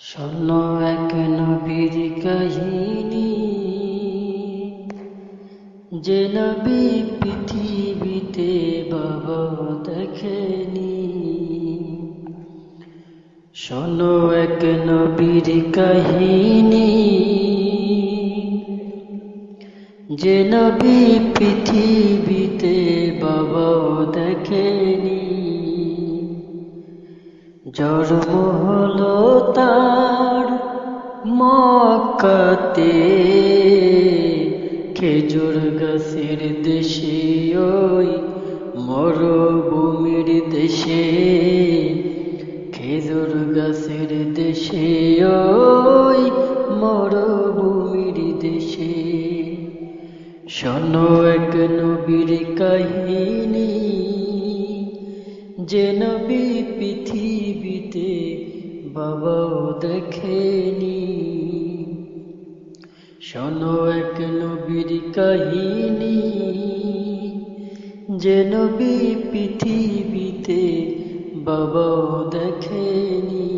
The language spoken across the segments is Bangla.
শোনো এক নবীর কাহিনী। যে নবী পৃথিবীতে বাবা দেখেনি। শোনো এক নবীর কাহিনী। যে নবী পৃথিবীতে বাবা দেখেনি। জন্ম হলো তার মক্কাতে খেজুর গাছের দেশে, ওই মরুভূমির দেশে, খেজুর গাছের দেশে, ওই মরুভূমির দেশে। শোনো এক নবীর কাহিনী, যে নবী বাবাও দেখেনি শোনো এক নবীর কাহিনী যে নবী পৃথিবীতে বাবাও দেখেনি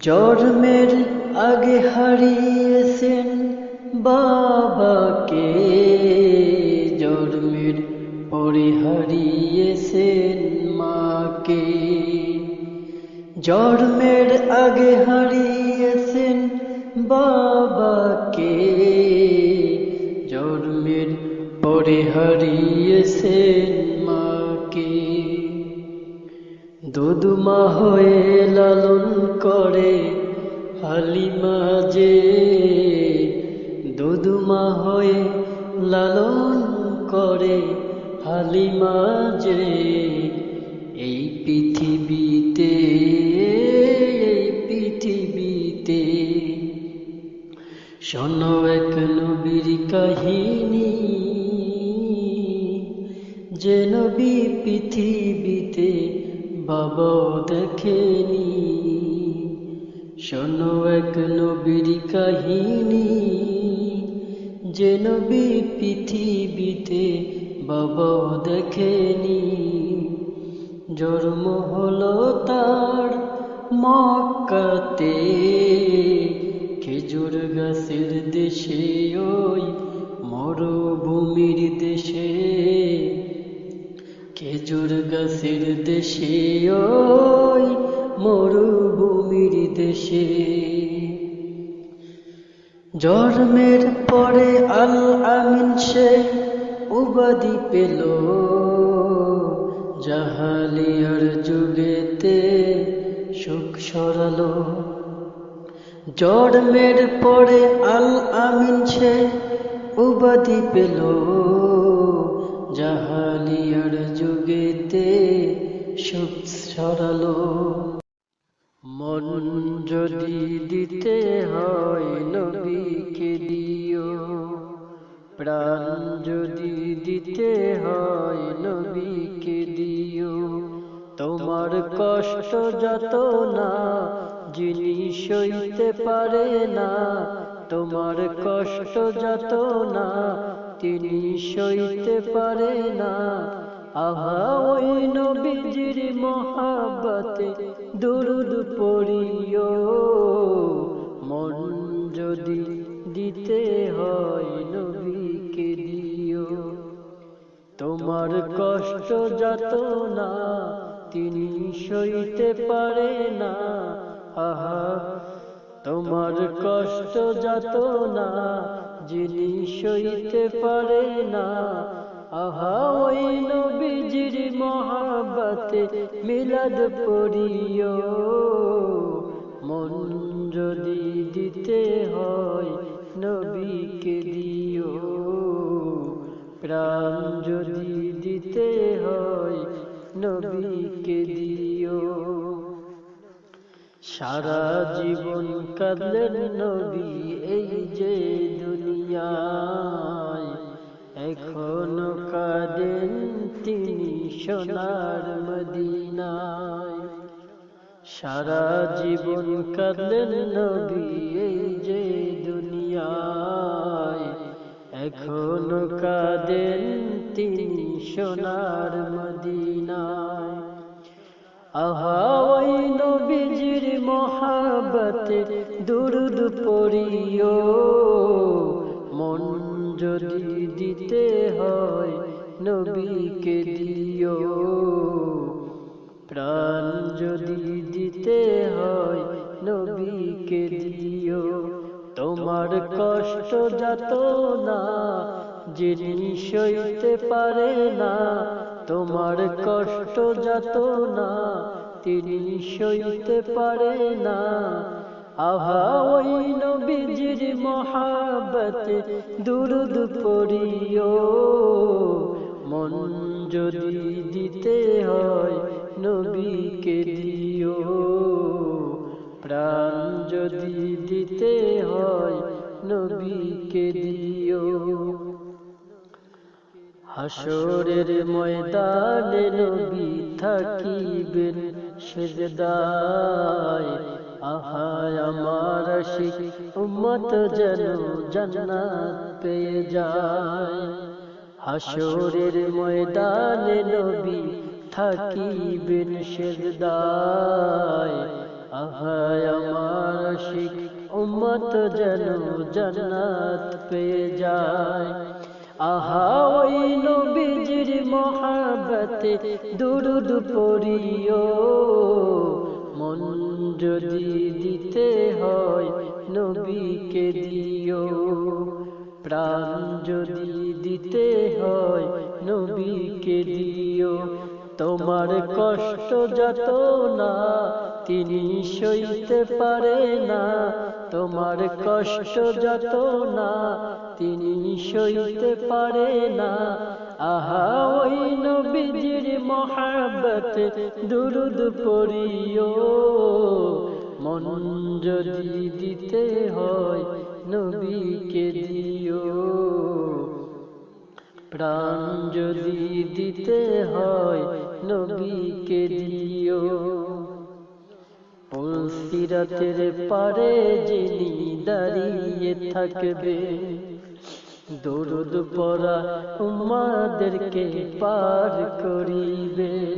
জন্মের আগে হারিয়েছেন বাবাকে। জন্মের পরে হারিয়েছেন মাকে। জন্মের আগে হারিয়েছেন বাবাকে। জন্মের পরে হারিয়েছেন দুদুমা হয়ে লালন করে হালিমা যে। দুদুমা হয়ে লালন করে হালিমা যে। এই পৃথিবীতে এই পৃথিবীতে শোনো এক নবীর কাহিনী। যে নবী পৃথিবীতে বাবাও দেখেনি শোনো, এক নবীর কাহিনী। যে নবী পৃথিবীতে বাবাও দেখেনি জন্ম হলো তার মক্কাতে। খেজুর গাছের দেশে ওই মরুভূমির দেশে। খেজুর গাছের দেশে, ওই মরুভূমির দেশে। জন্মের পরে আল আমিন সে উবাদি পেল, জাহালিয়ার যুগেতে সুখ সরালো। জন্মের পরে আল আমিন সে উবাদি পেল সরালো। মন যদি দিতে হয় নবীকে দিও। প্রাণ যদি দিতে হয় নবীকে দিও। তোমার কষ্ট যত না, যিনি সইতে পারে না, তোমার কষ্ট যত না, তিনি সইতে পারে না। আহা, ওই নবীজির মহাবতে দুরুদ পড়িও। মন যদি দিতে হয় নবীকে দিও। তোমার কষ্ট যত না তিনি সইতে পারে না। আহা, তোমার কষ্ট যত না যিনি সইতে পারে না। আহা, ওই নবীজির মহাবতে মিলাদ পড়িও। মন যদি দিতে হয় নবীকে দিও। প্রাণ যদি দিতে হয় নবীকে দিও। সারা জীবন কাঁদলেন নবী এই যে দুনিয়ায় এখনও কাঁদেন তিনি সোনার মদিনায়। সারা জীবন কাঁদলেন নবী এই যে দুনিয়ায়। এখনও কাঁদেন তিনি সোনার মদিনায়। আহা ওই নবীজির মহাবতে দুরুদ পড়িও। মন যদি নবীকে দিও? প্রাণ যদি দিতে হয় নবীকে দিও? তোমার কষ্ট যত না যিনি সইতে পারে না, তোমার কষ্ট যত না তিনি সইতে পারে না। আহা, ওই নবীজির মহাবতে দুরুদ পড়িও। মন যদি দিতে হয় নবীকে দিও। প্রাণ যদি দিতে হয় নবীকে দিও। হাসরের ময়দানে নবী থাকিবেন সেজদায়। আহা আমার শিখ উম্মত যেন জান্নাত পেয়ে যায়। হাসরের ময়দানে নবী থাকিবেন সেজদায় আহা, আমার শিখ উম্মত যেন জান্নাত পেয়ে যায়। আহা, ওই নবীজির মহাবতে দুরুদ পড়িও। মন যদি দিতে হয় নবীকে দিও। প্রাণ যদি দিতে হয় নবীকে দিও। তোমার কষ্ট যত না, তিনি সইতে পারে না। তোমার কষ্ট যত না, তিনি সইতে পারে না। আহা, ওই নবীজির মহাবত দুরুদ পড়িও। মন যদি দিতে হয় নবীকে দিও। প্রাণ যদি দিতে হয় নবীকে দিও। পুলসিরাতের পারে যিনি দাঁড়িয়ে থাকবে, দরুদ পরা উম্মাদেরকে পার করিবে।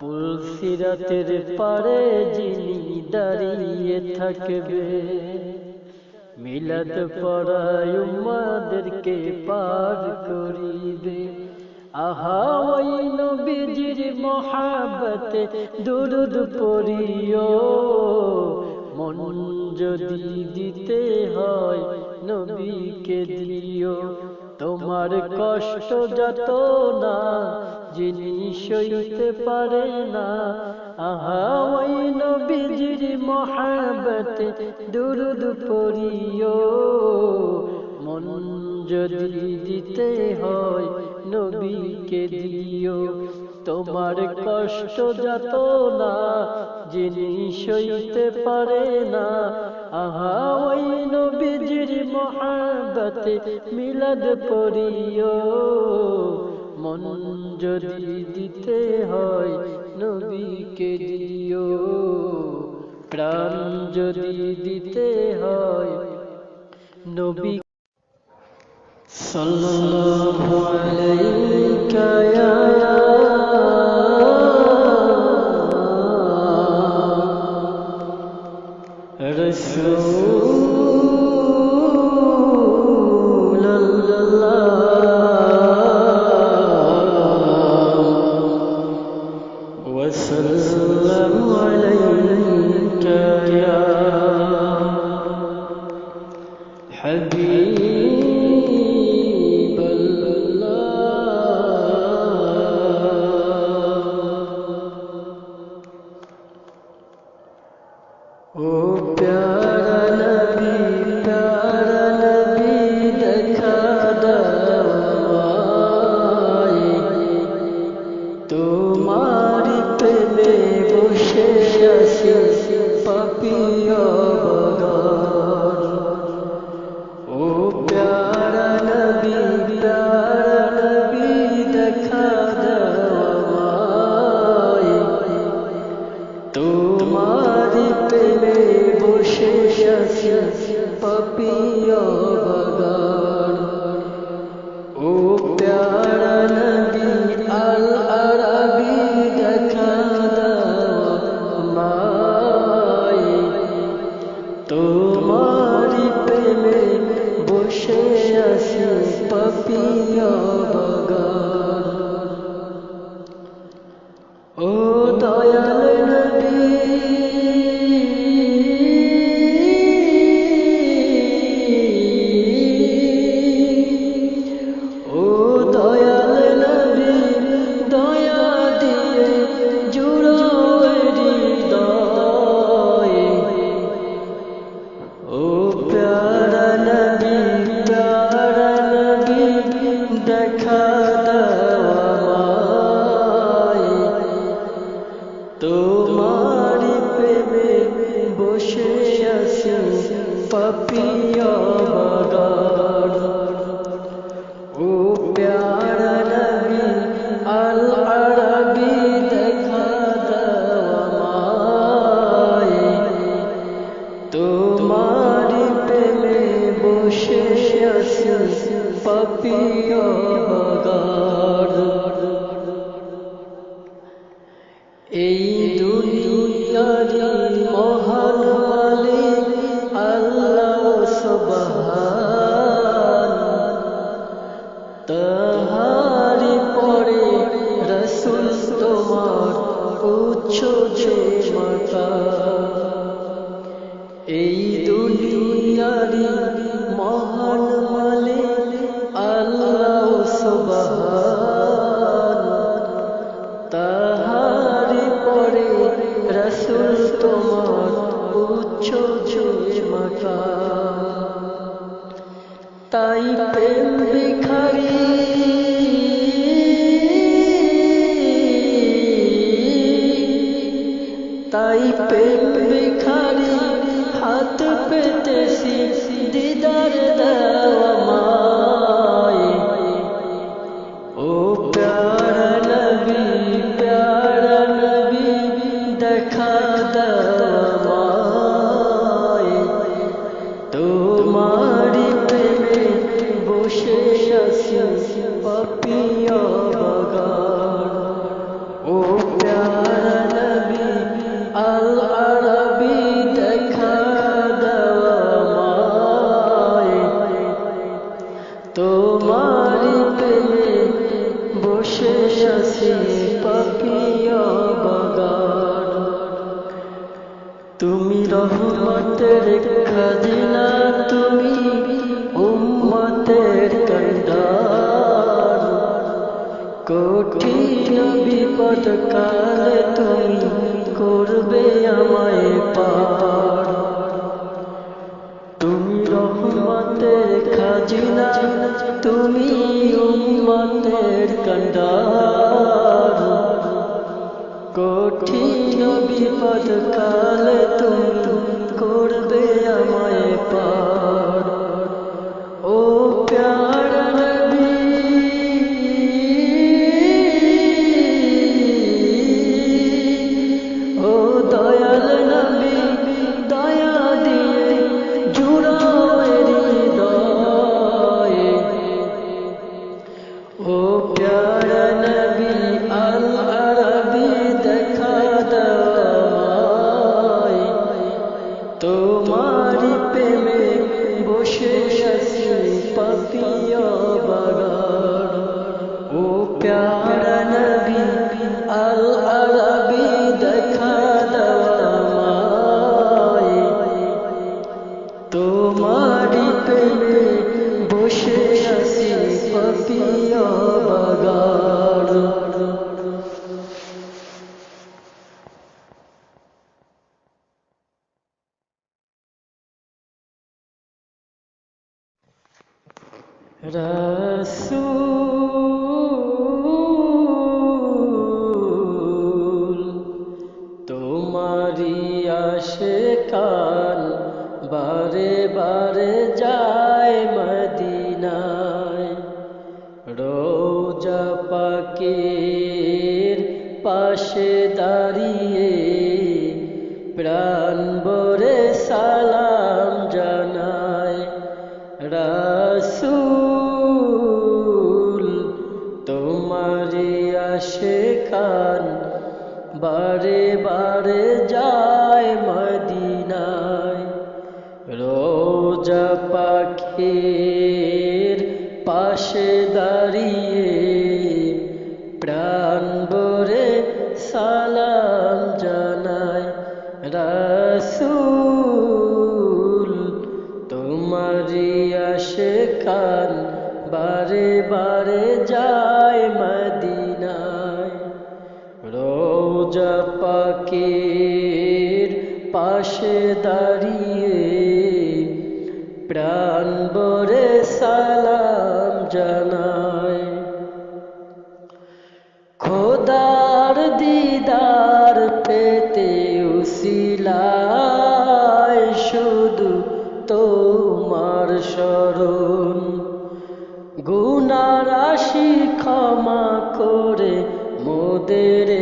পুলসিরাতের পারে যিনি দাঁড়িয়ে থাকবে মিলাদ পড়ায় উম্মাদেরকে পার করিবে আহা, ওই নবীজির মহাবতে দুরুদ পড়িও। মন যদি দিতে হয় নবীকে দিও। তোমার কষ্ট যত না যিনি সইতে পারে না। আহা, ওই নবীজির মহাবতে দুরুদ পড়িও। মন যদি দিতে হয় নবীকে দিও। তোমার কষ্ট যত না যিনি সইতে পারে না। আহা, ওই নবীজির মহাবতে মিলাদ পড়িও। মন যদি দিতে হয় নবীকে দিও। প্রাণ যদি দিতে হয় নবী সাল্লাল্লাহু আলাইকা sheer, 有 puppy. দাওয়াত পেতেছি দিদার দাওয়াত বসেছে পাপিয়া বাগান। তুমি রহমতের খাজিনা, তুমি উম্মতের কন্দার। কঠিন বিপদ কালে তুমি করবে আমায় পার তুমি রহমতের খাজিনা তুমি উম্মতের কন্ডার। কঠিন বিপদ কালে তুমি করবে আমায় দাঁড়িয়ে প্রাণ বরে সালাম জানায়। খোদার দিদার পেতে উশিলায় শুধু তোমার শরণ। গুণারাশি ক্ষমা করে মোদের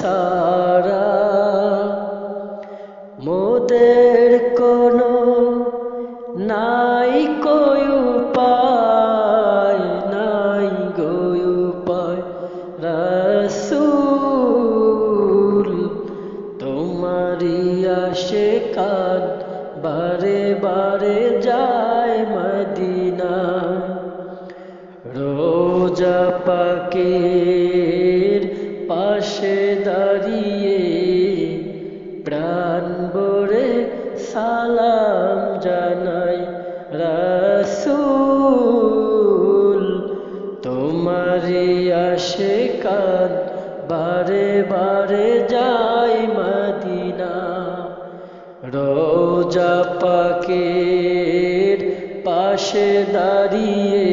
सा রোজা পাশে দাঁড়িয়ে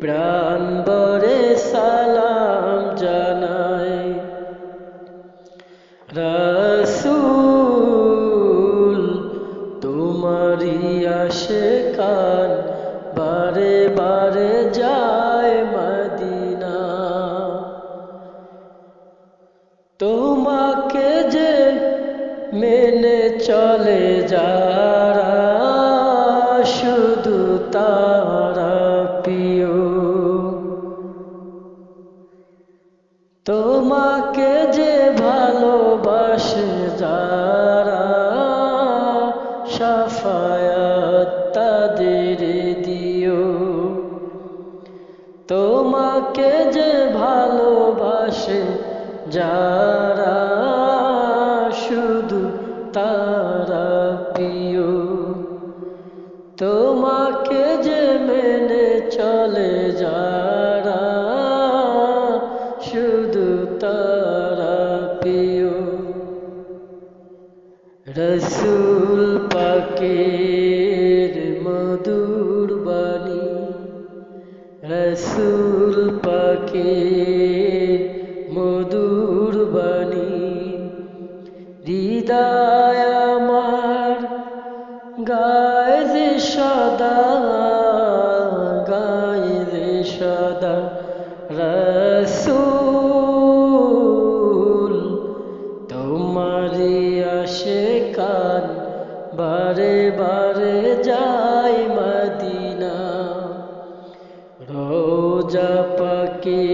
প্রাণ বরে সালাম জানায়। রসুল তোমারি আসে কান বারে বারে যায় মদিনা। তোমাকে যে মেনে চলে যারা শুধু তা لے جا তোমারি আসে কান বারে বারে যাই মদিনা। রোজা পাকে